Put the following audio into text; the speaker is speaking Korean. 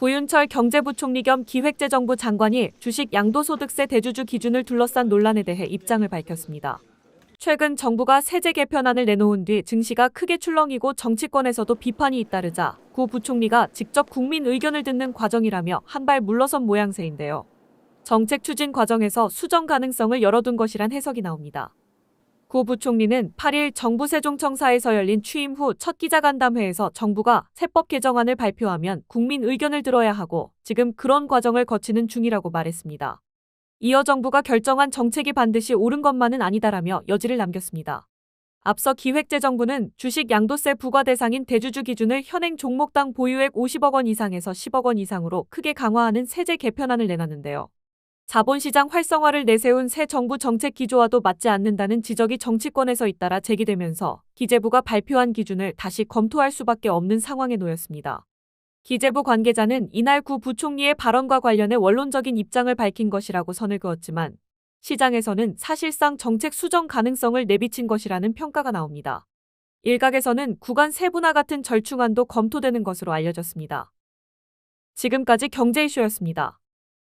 고윤철 경제부총리 겸 기획재정부 장관이 주식 양도소득세 대주주 기준을 둘러싼 논란에 대해 입장을 밝혔습니다. 최근 정부가 세제 개편안을 내놓은 뒤 증시가 크게 출렁이고 정치권에서도 비판이 잇따르자 고 부총리가 직접 국민 의견을 듣는 과정이라며 한발 물러선 모양새인데요. 정책 추진 과정에서 수정 가능성을 열어둔 것이란 해석이 나옵니다. 고 부총리는 8일 정부 세종청사에서 열린 취임 후 첫 기자간담회에서 정부가 세법 개정안을 발표하면 국민 의견을 들어야 하고 지금 그런 과정을 거치는 중이라고 말했습니다. 이어 정부가 결정한 정책이 반드시 옳은 것만은 아니다라며 여지를 남겼습니다. 앞서 기획재정부는 주식 양도세 부과 대상인 대주주 기준을 현행 종목당 보유액 50억 원 이상에서 10억 원 이상으로 크게 강화하는 세제 개편안을 내놨는데요. 자본시장 활성화를 내세운 새 정부 정책 기조와도 맞지 않는다는 지적이 정치권에서 잇따라 제기되면서 기재부가 발표한 기준을 다시 검토할 수밖에 없는 상황에 놓였습니다. 기재부 관계자는 이날 구 부총리의 발언과 관련해 원론적인 입장을 밝힌 것이라고 선을 그었지만 시장에서는 사실상 정책 수정 가능성을 내비친 것이라는 평가가 나옵니다. 일각에서는 구간 세분화 같은 절충안도 검토되는 것으로 알려졌습니다. 지금까지 경제 이슈였습니다.